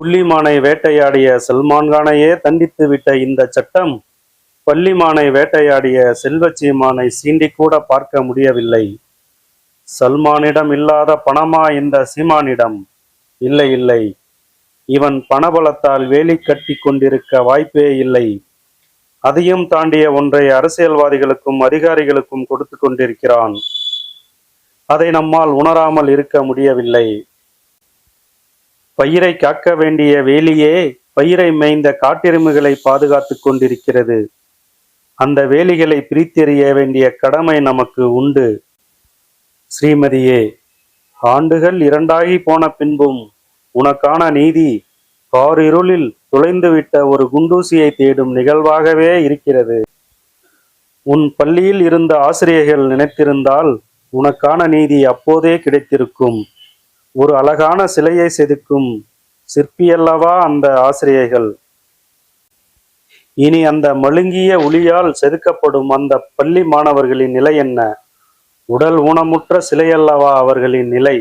புள்ளிமானை வேட்டையாடிய சல்மான்கானையே தண்டித்து விட்ட இந்த சட்டம் பள்ளிமானை வேட்டையாடிய செல்வச்சீமானை சீண்டிக் கூட பார்க்க முடியவில்லை. சல்மானிடம் இல்லாத பணமா இந்த சீமானிடம்? இல்லை இல்லை. இவன் பணபலத்தால் வேலி கட்டி கொண்டிருக்க வாய்ப்பே இல்லை. அதையும் தாண்டிய ஒன்றை அரசியல்வாதிகளுக்கும் அதிகாரிகளுக்கும் கொடுத்து கொண்டிருக்கிறான். அதை நம்மால் உணராமல் இருக்க முடியவில்லை. பயிரை காக்க வேண்டிய வேலியே பயிரை மேய்ந்த காட்டெருமைகளை பாதுகாத்து கொண்டிருக்கிறது. அந்த வேலிகளை பிரித்தெறிய வேண்டிய கடமை நமக்கு உண்டு. ஸ்ரீமதியே ஆண்டுகள் இரண்டாகி போன பின்பும் உனக்கான நீதி காரிருளில் துளைந்துவிட்ட ஒரு குண்டூசியை தேடும் நிகழ்வாகவே இருக்கிறது. உன் பள்ளியில் இருந்த ஆசிரியர்கள் நினைத்திருந்தால் உனக்கான நீதி அப்போதே கிடைத்திருக்கும். ஒரு அழகான சிலையை செதுக்கும் சிற்பியல்லவா அந்த ஆசிரியைகள். இனி அந்த மழுங்கிய ஒளியால் செதுக்கப்படும் அந்த பள்ளி மாணவர்களின் நிலை என்ன? உடல் ஊனமுற்ற சிலையல்லவா அவர்களின் நிலை?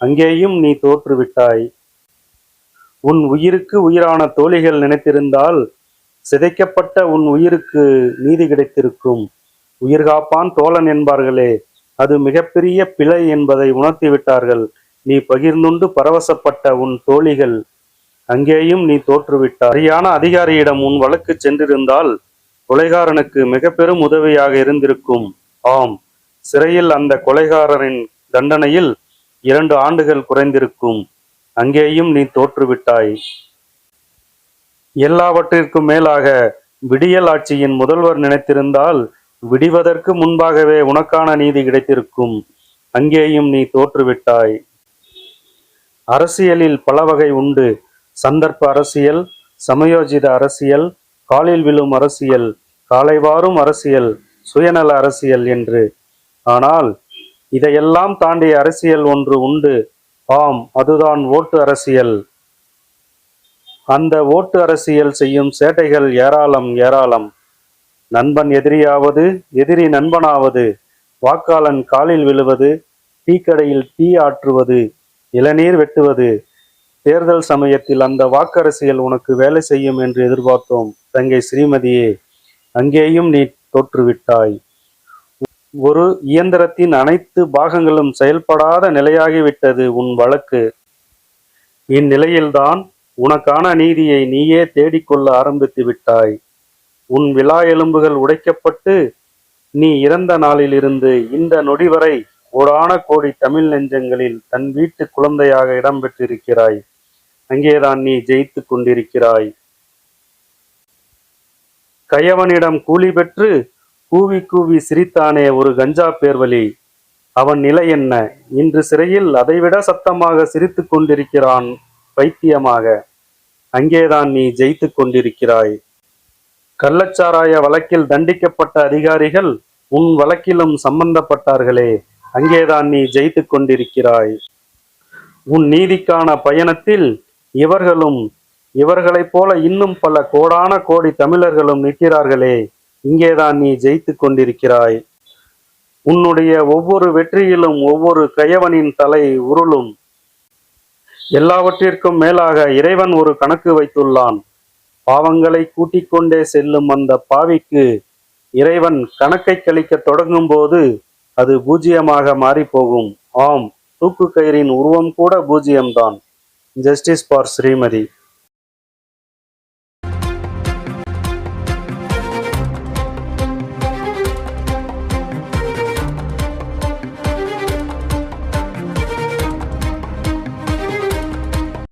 அங்கேயும் நீ தோற்றுவிட்டாய். உன் உயிருக்கு உயிரான தோழிகள் நினைத்திருந்தால் சிதைக்கப்பட்ட உன் உயிருக்கு நீதி கிடைத்திருக்கும். உயிர்காப்பான் தோழன் என்பார்களே அது மிகப்பெரிய பிழை என்பதை உணர்த்தி விட்டார்கள் நீ பகிர்ந்துண்டு பரவசப்பட்ட உன் தோழிகள். அங்கேயும் நீ தோற்றுவிட்டாய். சரியான அதிகாரியிடம் உன் வழக்கு சென்றிருந்தால் கொலைகாரனுக்கு மிக பெரும் உதவியாக இருந்திருக்கும். ஆம் சிறையில் அந்த கொலைகாரரின் தண்டனையில் இரண்டு ஆண்டுகள் குறைந்திருக்கும். அங்கேயும் நீ தோற்றுவிட்டாய். எல்லாவற்றிற்கும் மேலாக விடியல் ஆட்சியின் முதல்வர் நினைத்திருந்தால் விடிவதற்கு முன்பாகவே உனக்கான நீதி கிடைத்திருக்கும். அங்கேயும் நீ தோற்றுவிட்டாய். அரசியலில் பல வகை உண்டு. சந்தர்ப்ப அரசியல் சமயோஜித அரசியல் காலில் விழும் அரசியல் காலைவாரும் அரசியல் சுயநல அரசியல் என்று. ஆனால் இதையெல்லாம் தாண்டிய அரசியல் ஒன்று உண்டு. ஆம் அதுதான் ஓட்டு அரசியல். அந்த ஓட்டு அரசியல் செய்யும் சேட்டைகள் ஏராளம் ஏராளம். நண்பன் எதிரியாவது எதிரி நண்பனாவது. வாக்காளன் காலில் விழுவது டீக்கடையில் டீ ஆற்றுவது. இளநீர் வெட்டுவது. தேர்தல் சமயத்தில் அந்த வாக்கரசியல் உனக்கு வேலை செய்யும் என்று எதிர்பார்த்தோம். தங்கை ஸ்ரீமதியே அங்கேயும் நீ தோற்றுவிட்டாய். ஒரு இயந்திரத்தின் அனைத்து பாகங்களும் செயல்படாத நிலையாகிவிட்டது உன் வழக்கு. இந்நிலையில்தான் உனக்கான நீதியை நீயே தேடிக்கொள்ள ஆரம்பித்து விட்டாய். உன் விழா எலும்புகள் உடைக்கப்பட்டு நீ இறந்த நாளிலிருந்து இந்த நொடி வரை கோடான கோடி தமிழ் நெஞ்சங்களில் தன் வீட்டு குழந்தையாக இடம்பெற்றிருக்கிறாய் அங்கேதான் நீ ஜெயித்து கொண்டிருக்கிறாய். கயவனிடம் கூலி பெற்று கூவி கூவி சிரித்தானே ஒரு கஞ்சா பேர்வழி அவன் நிலை என்ன? இன்று சிறையில் அதைவிட சத்தமாக சிரித்து கொண்டிருக்கிறான் பைத்தியமாக. அங்கேதான் நீ ஜெயித்து கொண்டிருக்கிறாய். கள்ளச்சாராய வழக்கில் தண்டிக்கப்பட்ட அதிகாரிகள் உன் வழக்கிலும் சம்பந்தப்பட்டார்களே. அங்கேதான் நீ ஜெயித்து கொண்டிருக்கிறாய். உன் நீதிக்கான பயணத்தில் இவர்களும் இவர்களைப் போல இன்னும் பல கோடான கோடி தமிழர்களும் நிற்கிறார்களே இங்கேதான் நீ ஜெயித்து கொண்டிருக்கிறாய். உன்னுடைய ஒவ்வொரு வெற்றியிலும் ஒவ்வொரு கயவனின் தலை உருளும். எல்லாவற்றிற்கும் மேலாக இறைவன் ஒரு கணக்கு வைத்துள்ளான். பாவங்களை கூட்டிக் கொண்டே செல்லும் அந்த பாவிக்கு இறைவன் கணக்கை கழிக்க தொடங்கும் போது அது பூஜ்ஜியமாக மாறி போகும் ஆம் தூக்கு கயிறின் உருவம் கூட பூஜ்ஜியம்தான் ஜஸ்டிஸ் ஃபார் ஸ்ரீமதி